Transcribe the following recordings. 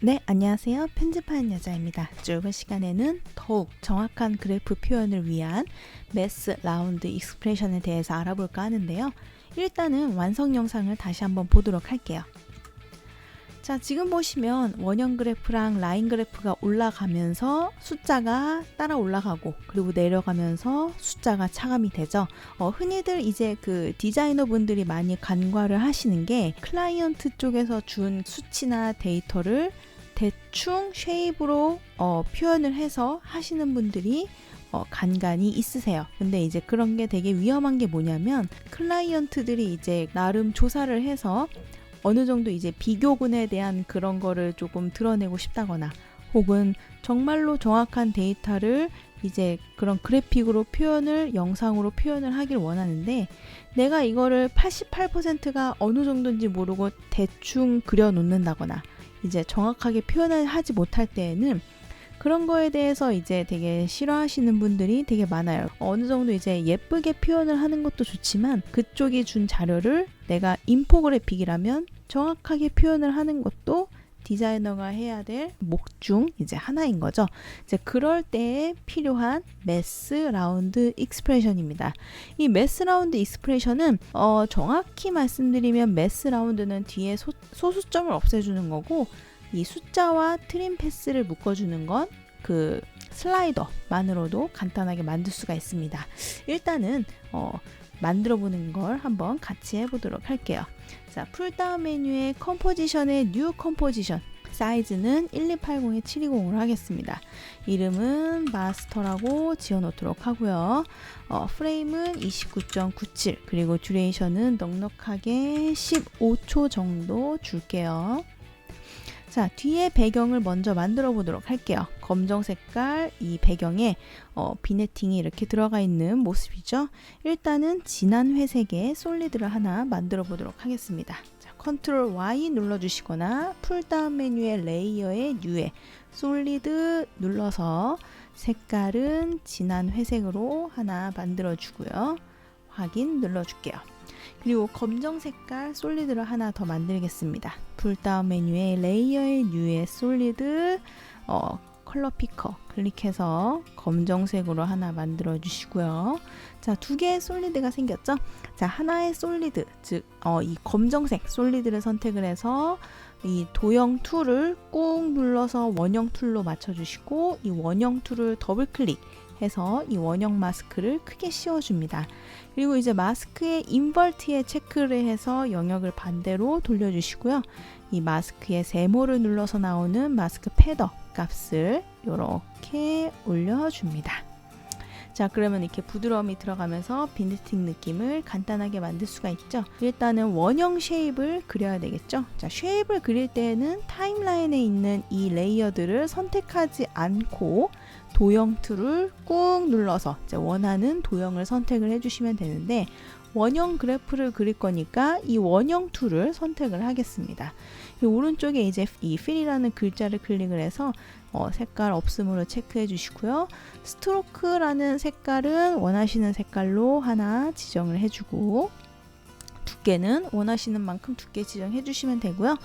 네, 안녕하세요. 편집하는 여자입니다. 짧은 시간에는 더욱 정확한 그래프 표현을 위한 매스 라운드 익스프레션에 대해서 알아볼까 하는데요. 일단은 완성 영상을 다시 한번 보도록 할게요. 자, 지금 보시면 원형 그래프랑 라인 그래프가 올라가면서 숫자가 따라 올라가고 그리고 내려가면서 숫자가 차감이 되죠. 어, 흔히들 이제 그 디자이너 분들이 많이 간과를 하시는 게 클라이언트 쪽에서 준 수치나 데이터를 대충 쉐입으로 어, 표현을 해서 하시는 분들이 어, 간간이 있으세요. 근데 이제 그런 게 되게 위험한 게 뭐냐면 클라이언트들이 이제 나름 조사를 해서 어느 정도 이제 비교군에 대한 그런 거를 조금 드러내고 싶다거나 혹은 정말로 정확한 데이터를 이제 그런 그래픽으로 표현을 영상으로 표현을 하길 원하는데 내가 이거를 88%가 어느 정도인지 모르고 대충 그려 놓는다거나 이제 정확하게 표현을 하지 못할 때에는 그런 거에 대해서 이제 되게 싫어하시는 분들이 되게 많아요. 어느 정도 이제 예쁘게 표현을 하는 것도 좋지만 그쪽이 준 자료를 내가 인포그래픽이라면 정확하게 표현을 하는 것도 디자이너가 해야 될 목중 이제 하나인 거죠. 이제 그럴 때에 필요한 매스 라운드 익스프레션입니다. 이 매스 라운드 익스프레션은 어, 정확히 말씀드리면 매스 라운드는 뒤에 소, 소수점을 없애주는 거고 이 숫자와 트림 패스를 묶어주는 건 그 슬라이더만으로도 간단하게 만들 수가 있습니다. 일단은 어, 만들어 보는 걸 한번 같이 해보도록 할게요. 자, 풀다운 메뉴에 컴포지션의 뉴 컴포지션 사이즈는 1280에 720으로 하겠습니다. 이름은 마스터라고 지어놓도록 하고요. 어, 프레임은 29.97 그리고 듀레이션은 넉넉하게 15초 정도 줄게요. 자, 뒤에 배경을 먼저 만들어 보도록 할게요. 검정 색깔 이 배경에 어, 비네팅이 이렇게 들어가 있는 모습이죠. 일단은 진한 회색의 솔리드를 하나 만들어 보도록 하겠습니다. 자, 컨트롤 Y 눌러주시거나 풀다운 메뉴의 레이어의 뉴에 솔리드 눌러서 색깔은 진한 회색으로 하나 만들어 주고요. 확인 눌러줄게요. 그리고 검정 색깔 솔리드를 하나 더 만들겠습니다. 풀다운 메뉴에 레이어의 뉴의 솔리드 어, 컬러 피커 클릭해서 검정색으로 하나 만들어 주시고요. 자, 두 개의 솔리드가 생겼죠? 자, 하나의 솔리드, 즉, 어, 이 검정색 솔리드를 선택을 해서 이 도형 툴을 꾹 눌러서 원형 툴로 맞춰주시고 이 원형 툴을 더블 클릭 해서 이 원형 마스크를 크게 씌워줍니다. 그리고 이제 마스크의 인버트에 체크를 해서 영역을 반대로 돌려주시고요. 이 마스크의 세모를 눌러서 나오는 마스크 패더 값을 이렇게 올려줍니다. 자 그러면 이렇게 부드러움이 들어가면서 빈티팅 느낌을 간단하게 만들 수가 있죠 일단은 원형 쉐입을 그려야 되겠죠 자 쉐입을 그릴 때에는 타임라인에 있는 이 레이어들을 선택하지 않고 도형 툴을 꾹 눌러서 원하는 도형을 선택을 해주시면 되는데 원형 그래프를 그릴 거니까 이 원형 툴을 선택을 하겠습니다. 이 오른쪽에 이제 이 필이라는 글자를 클릭을 해서 어, 색깔 없음으로 체크해 주시고요. 스트로크라는 색깔은 원하시는 색깔로 하나 지정을 해주고 두께는 원하시는 만큼 두께 지정해 주시면 되고요.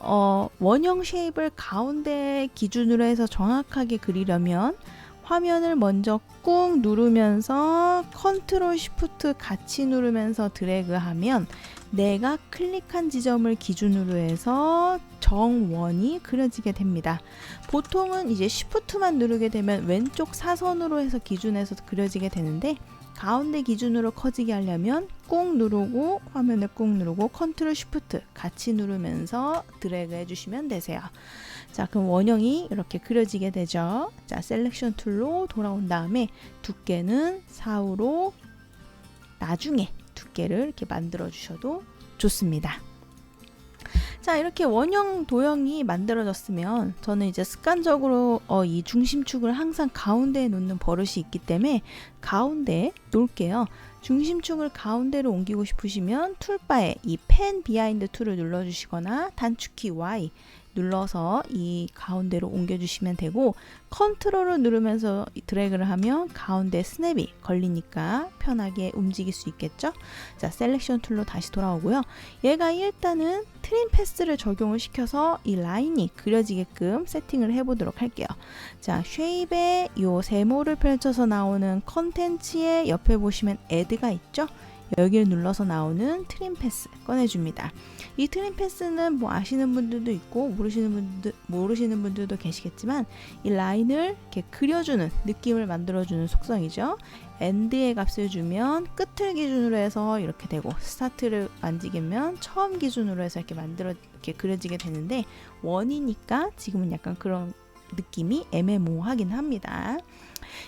어, 원형 쉐입을 가운데 기준으로 해서 정확하게 그리려면 화면을 먼저 꾹 누르면서 컨트롤 시프트 같이 누르면서 드래그하면 내가 클릭한 지점을 기준으로 해서 정원이 그려지게 됩니다. 보통은 이제 시프트만 누르게 되면 왼쪽 사선으로 해서 기준에서 그려지게 되는데 가운데 기준으로 커지게 하려면 꾹 누르고 화면을 꾹 누르고 컨트롤 쉬프트 같이 누르면서 드래그 해주시면 되세요. 자 그럼 원형이 이렇게 그려지게 되죠. 자 셀렉션 툴로 돌아온 다음에 두께는 4호로 나중에 두께를 이렇게 만들어 주셔도 좋습니다. 자 이렇게 원형 도형이 만들어졌으면 저는 이제 습관적으로 어, 이 중심축을 항상 가운데에 놓는 버릇이 있기 때문에 가운데 놓을게요. 중심축을 가운데로 옮기고 싶으시면 툴바에 이 펜 비하인드 툴을 눌러주시거나 단축키 Y 눌러서 이 가운데로 옮겨주시면 되고 컨트롤을 누르면서 드래그를 하면 가운데 스냅이 걸리니까 편하게 움직일 수 있겠죠. 자 셀렉션 툴로 다시 돌아오고요. 얘가 일단은 트림 패스를 적용을 시켜서 이 라인이 그려지게끔 세팅을 해보도록 할게요. 자 쉐입에 요 세모를 펼쳐서 나오는 컨텐츠의 옆에 보시면 애드가 있죠. 여기를 눌러서 나오는 트림 패스 꺼내줍니다. 이 트림 패스는 뭐 아시는 분들도 있고 모르시는 분들 모르시는 분들도 계시겠지만 이 라인을 이렇게 그려주는 느낌을 만들어주는 속성이죠. 엔드의 값을 주면 끝을 기준으로 해서 이렇게 되고 스타트를 만지면 처음 기준으로 해서 이렇게 만들어 이렇게 그려지게 되는데 원이니까 지금은 약간 그런 느낌이 애매모호하긴 합니다.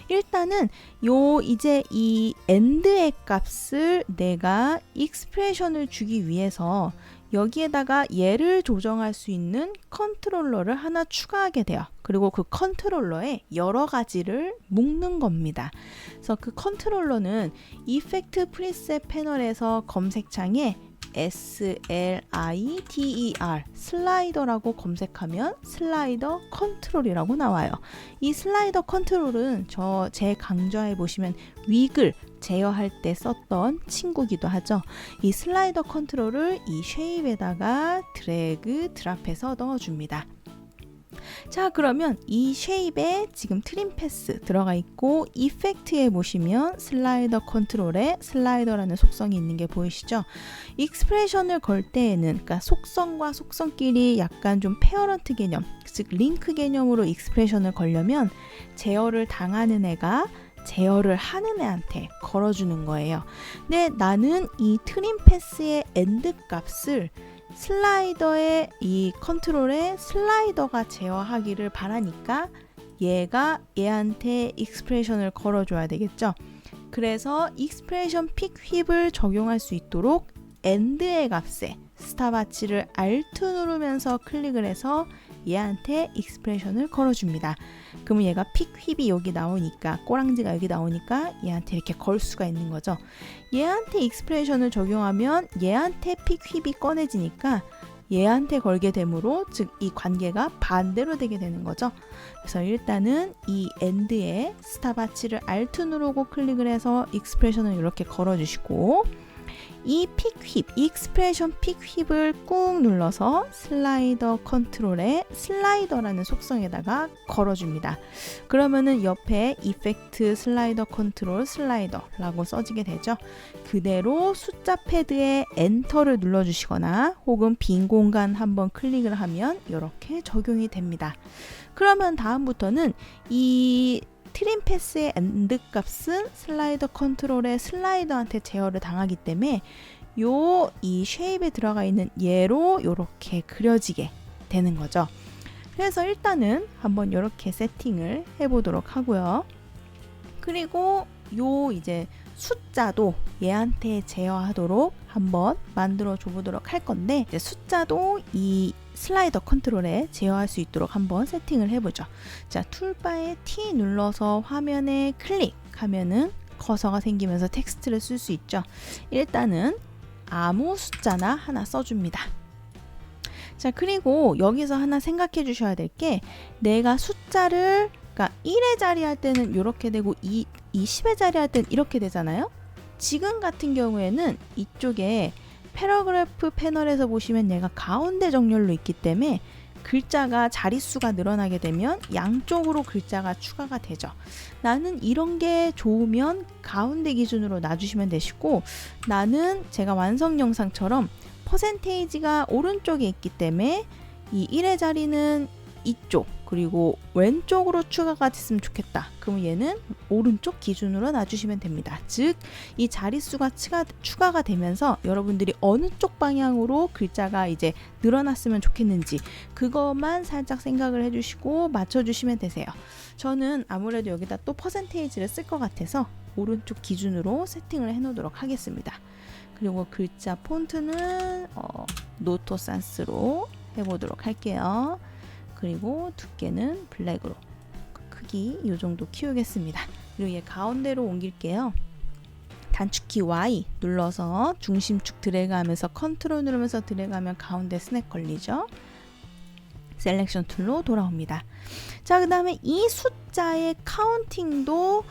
일단은 요 이제 이 엔드의 값을 내가 익스프레션을 주기 위해서 여기에다가 얘를 조정할 수 있는 컨트롤러를 하나 추가하게 돼요. 그리고 그 컨트롤러에 여러 가지를 묶는 겁니다. 그래서 그 컨트롤러는 이펙트 프리셋 패널에서 검색창에 S-L-I-D-E-R 슬라이더라고 검색하면 슬라이더 컨트롤이라고 나와요. 이 슬라이더 컨트롤은 저 제 강좌에 보시면 위글 제어할 때 썼던 친구기도 하죠. 이 슬라이더 컨트롤을 이 쉐입에다가 드래그 드랍해서 넣어줍니다. 자 그러면 이 쉐입에 지금 트림 패스 들어가 있고 이펙트에 보시면 슬라이더 컨트롤에 슬라이더라는 속성이 있는 게 보이시죠? 익스프레션을 걸 때에는 그러니까 속성과 속성끼리 약간 좀 페어런트 개념 즉 링크 개념으로 익스프레션을 걸려면 제어를 당하는 애가 제어를 하는 애한테 걸어주는 거예요. 근데 나는 이 트림 패스의 엔드 값을 슬라이더의 이 컨트롤에 슬라이더가 제어하기를 바라니까 얘가 얘한테 익스프레션을 걸어줘야 되겠죠. 그래서 익스프레션 픽 휩을 적용할 수 있도록 엔드의 값에 스타바치를 Alt 누르면서 클릭을 해서 얘한테 익스프레션을 걸어줍니다. 그러면 얘가 픽 휩이 여기 나오니까 꼬랑지가 여기 나오니까 얘한테 이렇게 걸 수가 있는 거죠. 얘한테 익스프레션을 적용하면 얘한테 픽 휩이 꺼내지니까 얘한테 걸게 되므로 즉 이 관계가 반대로 되게 되는 거죠. 그래서 일단은 이 엔드에 스타바치를 누르고 클릭을 해서 익스프레션을 이렇게 걸어주시고 이 픽 휩, 익스프레션 픽 휩을 꾹 눌러서 슬라이더 컨트롤에 슬라이더라는 속성에다가 걸어줍니다. 그러면은 옆에 이펙트 슬라이더 컨트롤 슬라이더라고 써지게 되죠. 그대로 숫자 패드에 엔터를 눌러주시거나 혹은 빈 공간 한번 클릭을 하면 이렇게 적용이 됩니다. 그러면 다음부터는 이 트림 패스의 엔드 값은 슬라이더 컨트롤의 슬라이더한테 제어를 당하기 때문에 요 이 쉐입에 들어가 있는 얘로 이렇게 그려지게 되는 거죠. 그래서 일단은 한번 이렇게 세팅을 해보도록 하고요. 그리고 요 이제 숫자도 얘한테 제어하도록 한번 만들어 줘 보도록 할 건데 숫자도 이 슬라이더 컨트롤에 제어할 수 있도록 한번 세팅을 해보죠. 자, 툴바에 T 눌러서 화면에 클릭하면은 커서가 생기면서 텍스트를 쓸 수 있죠. 일단은 아무 숫자나 하나 써줍니다. 자, 그리고 여기서 하나 생각해 주셔야 될 게 내가 숫자를 그러니까 1의 자리 할 때는 이렇게 되고 2, 20의 자리 할 때는 이렇게 되잖아요. 지금 같은 경우에는 이쪽에 패러그래프 패널에서 보시면 얘가 가운데 정렬로 있기 때문에 글자가 자릿수가 늘어나게 되면 양쪽으로 글자가 추가가 되죠. 나는 이런 게 좋으면 가운데 기준으로 놔주시면 되시고 나는 제가 완성 영상처럼 퍼센테이지가 오른쪽에 있기 때문에 이 1의 자리는 이쪽 그리고 왼쪽으로 추가가 됐으면 좋겠다. 그럼 얘는 오른쪽 기준으로 놔주시면 됩니다. 즉, 이 자릿수가 추가, 추가가 되면서 여러분들이 어느 쪽 방향으로 글자가 이제 늘어났으면 좋겠는지 그것만 살짝 생각을 해주시고 맞춰주시면 되세요. 저는 아무래도 여기다 또 퍼센테이지를 쓸 것 같아서 오른쪽 기준으로 세팅을 해놓도록 하겠습니다. 그리고 글자 폰트는 어, 노토 산스로 해보도록 할게요. 그리고 두께는 블랙으로 크기 이 정도 키우겠습니다. 그리고 얘 가운데로 옮길게요. 단축키 Y 눌러서 중심축 드래그하면서 컨트롤 누르면서 드래그하면 가운데 스냅 걸리죠. 셀렉션 툴로 돌아옵니다. 자, 그 다음에 이 숫자의 카운팅도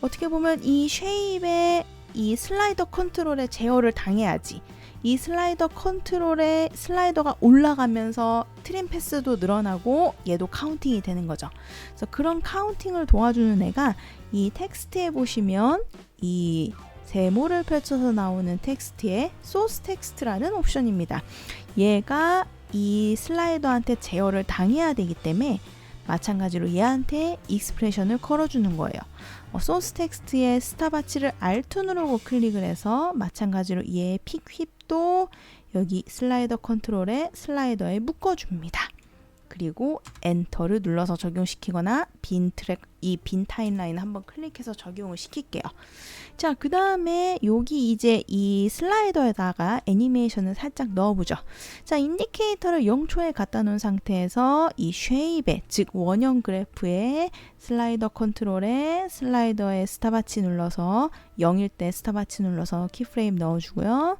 어떻게 보면 이 쉐입의 이 슬라이더 컨트롤에 제어를 당해야지. 이 슬라이더 컨트롤에 슬라이더가 올라가면서 트림 패스도 늘어나고 얘도 카운팅이 되는 거죠. 그래서 그런 카운팅을 도와주는 애가 이 텍스트에 보시면 이 세모를 펼쳐서 나오는 텍스트에 소스 텍스트라는 옵션입니다. 얘가 이 슬라이더한테 제어를 당해야 되기 때문에 마찬가지로 얘한테 익스프레션을 걸어주는 거예요. 어, 소스 텍스트의 스타바치를 누르고 클릭을 해서 마찬가지로 얘의 픽휩 도 여기 슬라이더 컨트롤에 슬라이더에 묶어줍니다. 그리고 엔터를 눌러서 적용시키거나 빈 트랙 이 빈 타임라인 한번 클릭해서 적용을 시킬게요. 자, 그 다음에 여기 이제 이 슬라이더에다가 애니메이션을 살짝 넣어보죠. 자, 인디케이터를 0초에 갖다 놓은 상태에서 이 쉐입에, 즉 원형 그래프에 슬라이더 컨트롤에 슬라이더에 스타바치 눌러서 0일 때 스타바치 눌러서 키프레임 넣어주고요.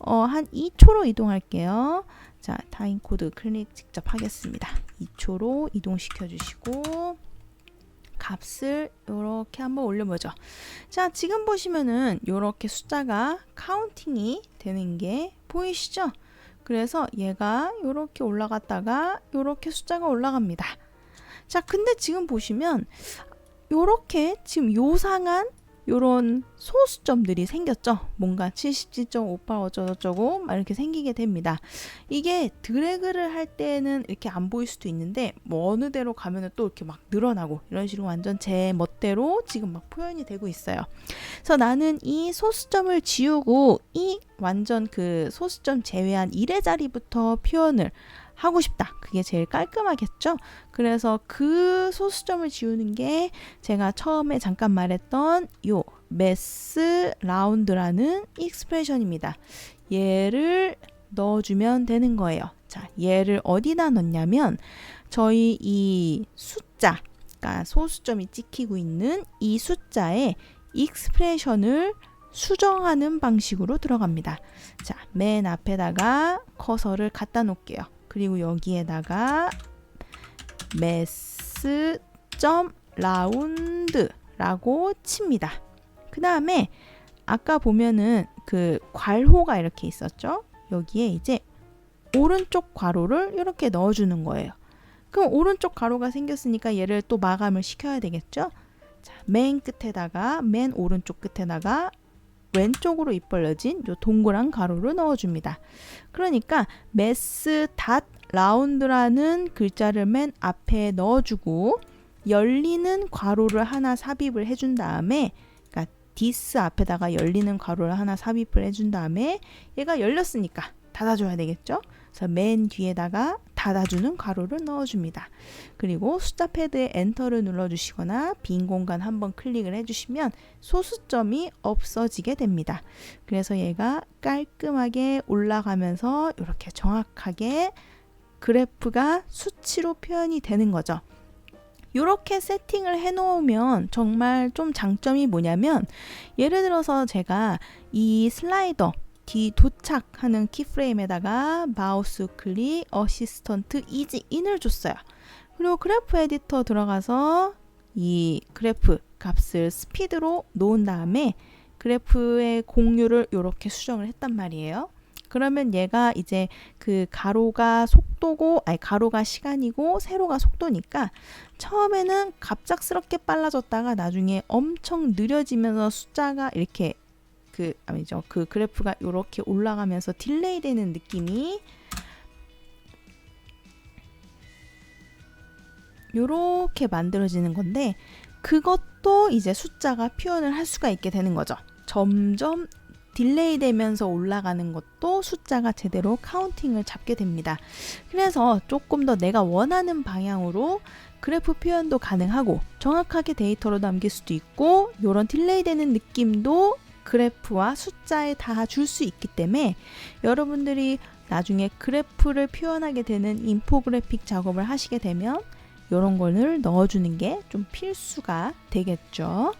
어, 한 2초로 이동할게요. 자, 타임 코드 클릭 직접 하겠습니다. 2초로 이동시켜 주시고 값을 이렇게 한번 올려보죠. 자, 지금 보시면은 이렇게 숫자가 카운팅이 되는 게 보이시죠? 그래서 얘가 이렇게 올라갔다가 이렇게 숫자가 올라갑니다. 자, 근데 지금 보시면 이렇게 지금 요상한 요런 소수점들이 생겼죠. 뭔가 77.58 어쩌고저쩌고 막 이렇게 생기게 됩니다. 이게 드래그를 할 때는 이렇게 안 보일 수도 있는데 뭐 어느 대로 가면은 또 이렇게 막 늘어나고 이런 식으로 완전 제 멋대로 지금 막 표현이 되고 있어요. 그래서 나는 이 소수점을 지우고 이 완전 그 소수점 제외한 1의 자리부터 표현을 하고 싶다. 그게 제일 깔끔하겠죠? 그래서 그 소수점을 지우는 게 제가 처음에 잠깐 말했던 요 메스 라운드라는 익스프레션입니다. 얘를 넣어주면 되는 거예요. 자, 얘를 어디다 넣냐면 저희 이 숫자, 그러니까 소수점이 찍히고 있는 이 숫자에 익스프레션을 수정하는 방식으로 들어갑니다. 자, 맨 앞에다가 커서를 갖다 놓을게요. 그리고 여기에다가 메스 점 라운드라고 칩니다. 그 다음에 아까 보면은 그 괄호가 이렇게 있었죠. 여기에 이제 오른쪽 괄호를 이렇게 넣어주는 거예요. 그럼 오른쪽 괄호가 생겼으니까 얘를 또 마감을 시켜야 되겠죠. 자, 맨 끝에다가 맨 오른쪽 끝에다가 왼쪽으로 입벌려진 요 동그란 가로를 넣어줍니다. 그러니까 메스 닷 라운드라는 글자를 맨 앞에 넣어주고 열리는 괄호를 하나 삽입을 해준 다음에 그러니까 디스 앞에다가 열리는 괄호를 하나 삽입을 해준 다음에 얘가 열렸으니까 닫아줘야 되겠죠? 그래서 맨 뒤에다가 닫아주는 가로를 넣어줍니다. 그리고 숫자 패드에 엔터를 눌러주시거나 빈 공간 한번 클릭을 해주시면 소수점이 없어지게 됩니다. 그래서 얘가 깔끔하게 올라가면서 이렇게 정확하게 그래프가 수치로 표현이 되는 거죠. 이렇게 세팅을 해 놓으면 정말 좀 장점이 뭐냐면 예를 들어서 제가 이 슬라이더 뒤 도착하는 키프레임에다가 마우스 클릭 어시스턴트 이지 인을 줬어요. 그리고 그래프 에디터 들어가서 이 그래프 값을 스피드로 놓은 다음에 그래프의 공유를 이렇게 수정을 했단 말이에요. 그러면 얘가 이제 그 가로가 속도고 아니 가로가 시간이고 세로가 속도니까 처음에는 갑작스럽게 빨라졌다가 나중에 엄청 느려지면서 숫자가 이렇게 그 아니죠 그 그래프가 이렇게 올라가면서 딜레이 되는 느낌이 이렇게 만들어지는 건데 그것도 이제 숫자가 표현을 할 수가 있게 되는 거죠. 점점 딜레이 되면서 올라가는 것도 숫자가 제대로 카운팅을 잡게 됩니다. 그래서 조금 더 내가 원하는 방향으로 그래프 표현도 가능하고 정확하게 데이터로 남길 수도 있고 이런 딜레이 되는 느낌도 그래프와 숫자에 다 줄 수 있기 때문에 여러분들이 나중에 그래프를 표현하게 되는 인포그래픽 작업을 하시게 되면 이런 거를 넣어주는 게 좀 필수가 되겠죠.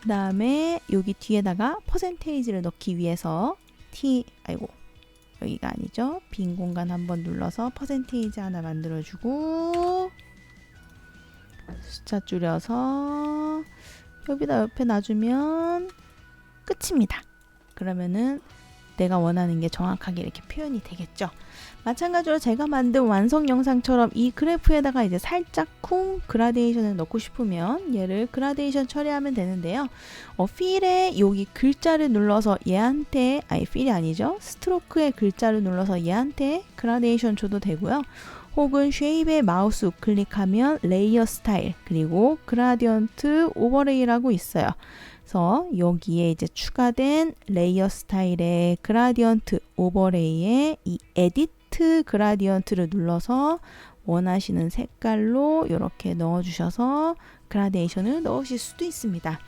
그 다음에 여기 뒤에다가 퍼센테이지를 넣기 위해서 T, 아이고, 여기가 아니죠. 빈 공간 한번 눌러서 퍼센테이지 하나 만들어주고 숫자 줄여서 여기다 옆에 놔주면 끝입니다. 그러면은 내가 원하는 게 정확하게 이렇게 표현이 되겠죠. 마찬가지로 제가 만든 완성 영상처럼 이 그래프에다가 이제 살짝 쿵 그라데이션을 넣고 싶으면 얘를 그라데이션 처리하면 되는데요. 어, 필에 여기 글자를 눌러서 얘한테 아니 필이 아니죠. 스트로크의 글자를 눌러서 얘한테 그라데이션 줘도 되고요. 혹은 쉐입에 마우스 우클릭하면 레이어 스타일 그리고 그라디언트 오버레이라고 있어요. 그래서 여기에 이제 추가된 레이어 스타일의 그라디언트 오버레이에 이 에디트 그라디언트를 눌러서 원하시는 색깔로 이렇게 넣어주셔서 그라데이션을 넣으실 수도 있습니다.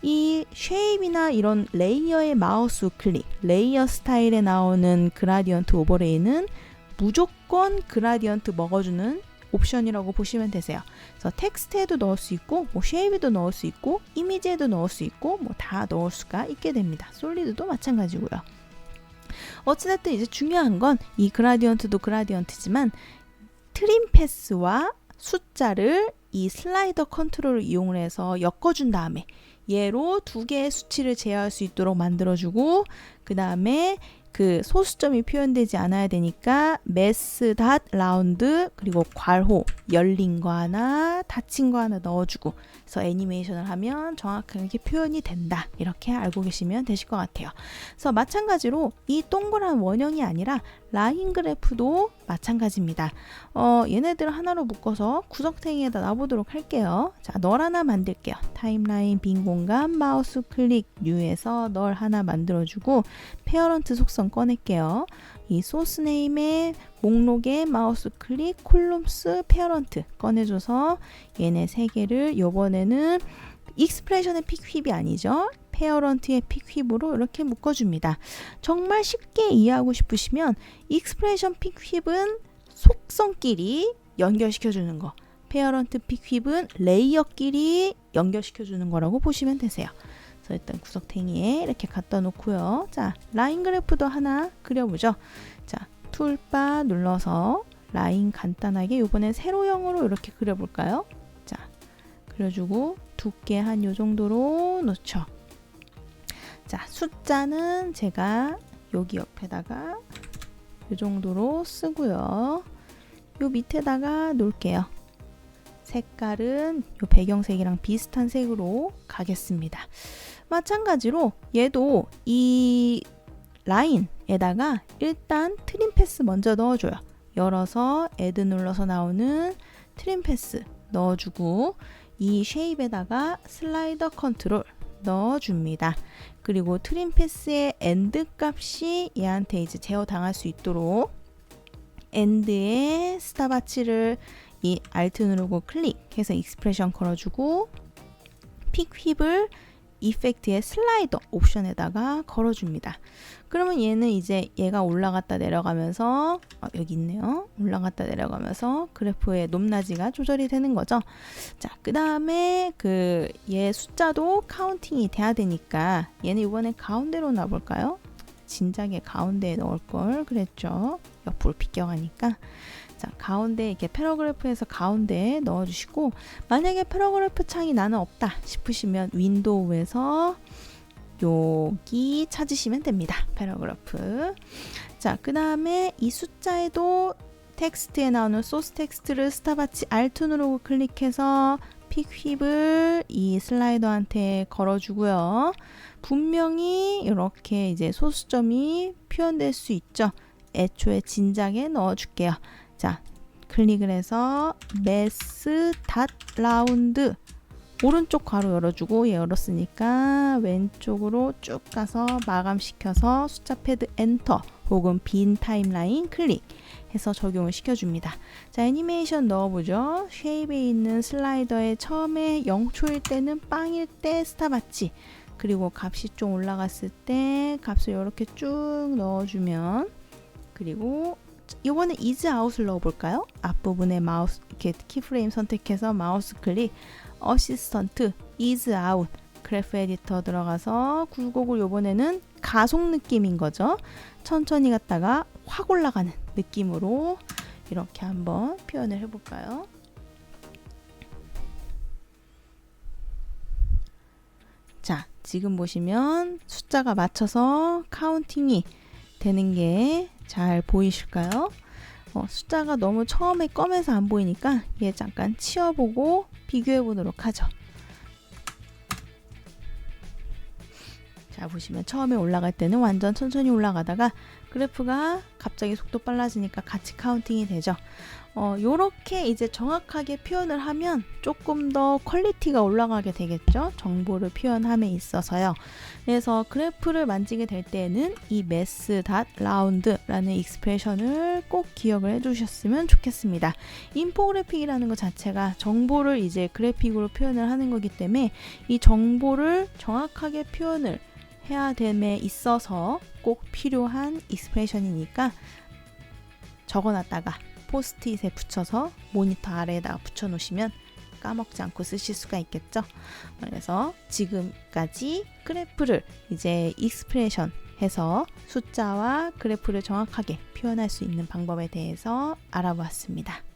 이 쉐입이나 이런 레이어의 마우스 클릭, 레이어 스타일에 나오는 그라디언트 오버레이는 무조건 그라디언트 먹어주는 옵션이라고 보시면 되세요. 그래서 텍스트에도 넣을 수 있고, 뭐 쉐입에도 넣을 수 있고, 이미지에도 넣을 수 있고, 뭐 다 넣을 수가 있게 됩니다. 솔리드도 마찬가지고요. 어찌됐든 이제 중요한 건 이 그라디언트도 그라디언트지만 트림 패스와 숫자를 이 슬라이더 컨트롤을 이용을 해서 엮어준 다음에 얘로 두 개의 수치를 제어할 수 있도록 만들어주고 그 다음에 그 소수점이 표현되지 않아야 되니까 메스 닷 라운드 그리고 괄호 열린 거 하나 닫힌 거 하나 넣어주고 그래서 애니메이션을 하면 정확하게 표현이 된다 이렇게 알고 계시면 되실 것 같아요. 그래서 마찬가지로 이 동그란 원형이 아니라 라인 그래프도 마찬가지입니다. 어, 얘네들 하나로 묶어서 구석탱이에다 놔보도록 할게요. 자, 널 하나 만들게요. 타임라인 빈 공간 마우스 클릭 뉴에서 널 하나 만들어주고 페어런트 속성 꺼낼게요. 이 소스 네임의 목록에 마우스 클릭 콜럼스 페어런트 꺼내줘서 얘네 세 개를 요번에는 익스프레션의 픽 휩이 아니죠. 페어런트의 픽 휩으로 이렇게 묶어줍니다. 정말 쉽게 이해하고 싶으시면 익스프레션 픽 휩은 속성끼리 연결시켜주는 거. 페어런트 픽 휩은 레이어끼리 연결시켜주는 거라고 보시면 되세요. 그래서 일단 구석탱이에 이렇게 갖다 놓고요. 자, 라인 그래프도 하나 그려보죠. 자, 툴바 눌러서 라인 간단하게 이번엔 세로형으로 이렇게 그려볼까요? 자, 그려주고 두께 한 요 정도로 놓죠. 자, 숫자는 제가 여기 옆에다가 이 정도로 쓰고요. 요 밑에다가 놓을게요. 색깔은 요 배경색이랑 비슷한 색으로 가겠습니다. 마찬가지로 얘도 이 라인에다가 일단 트림 패스 먼저 넣어줘요. 열어서 애드 눌러서 나오는 트림 패스 넣어주고 이 쉐입에다가 슬라이더 컨트롤 넣어줍니다. 그리고 트림 패스의 엔드 값이 얘한테 이제 제어 당할 수 있도록 엔드에 스타바치를 이 알트 누르고 클릭해서 익스프레션 걸어주고 픽 휩을 이펙트의 슬라이더 옵션에다가 걸어줍니다. 그러면 얘는 이제 얘가 올라갔다 내려가면서 어, 여기 있네요. 올라갔다 내려가면서 그래프의 높낮이가 조절이 되는 거죠. 자, 그 다음에 그 얘 숫자도 카운팅이 돼야 되니까 얘는 이번에 가운데로 놔볼까요? 진작에 가운데에 넣을 걸 그랬죠. 옆으로 비껴가니까. 자, 가운데 이렇게 패러그래프에서 가운데에 넣어 주시고 만약에 패러그래프 창이 나는 없다 싶으시면 윈도우에서 여기 찾으시면 됩니다. 패러그래프. 자, 그 다음에 이 숫자에도 텍스트에 나오는 소스 텍스트를 스타바치 누르고 클릭해서 픽 휩을 이 슬라이더한테 걸어주고요. 분명히 이렇게 이제 소수점이 표현될 수 있죠. 애초에 진작에 넣어줄게요. 자, 클릭을 해서 메스 닷 라운드 오른쪽 괄호 열어주고 얘 열었으니까 왼쪽으로 쭉 가서 마감시켜서 숫자 패드 엔터 혹은 빈 타임라인 클릭 해서 적용을 시켜줍니다. 자 애니메이션 넣어보죠. 쉐입에 있는 슬라이더에 처음에 0초일 때는 빵일 때 스타바치 그리고 값이 좀 올라갔을 때 값을 이렇게 쭉 넣어주면 그리고 이번에 이즈 아웃을 넣어볼까요? 앞부분에 마우스 이렇게 키프레임 선택해서 마우스 클릭 어시스턴트 이즈 아웃 그래프 에디터 들어가서 굴곡을 요번에는 가속 느낌인 거죠. 천천히 갔다가 확 올라가는 느낌으로 이렇게 한번 표현을 해볼까요? 자, 지금 보시면 숫자가 맞춰서 카운팅이 되는 게 잘 보이실까요? 어, 숫자가 너무 처음에 검해서 안 보이니까 얘 잠깐 치워보고 비교해 보도록 하죠. 자, 보시면 처음에 올라갈 때는 완전 천천히 올라가다가 그래프가 갑자기 속도 빨라지니까 같이 카운팅이 되죠. 어, 요렇게 이제 정확하게 표현을 하면 조금 더 퀄리티가 올라가게 되겠죠. 정보를 표현함에 있어서요. 그래서 그래프를 만지게 될 때는 이 mass round라는 익스프레션을 꼭 기억을 해주셨으면 좋겠습니다. 인포그래픽이라는 것 자체가 정보를 이제 그래픽으로 표현을 하는 거기 때문에 이 정보를 정확하게 표현을 해야 됨에 있어서 꼭 필요한 익스프레션이니까 적어놨다가 포스트잇에 붙여서 모니터 아래에다가 붙여놓으시면 까먹지 않고 쓰실 수가 있겠죠. 그래서 지금까지 그래프를 이제 익스프레션 해서 숫자와 그래프를 정확하게 표현할 수 있는 방법에 대해서 알아보았습니다.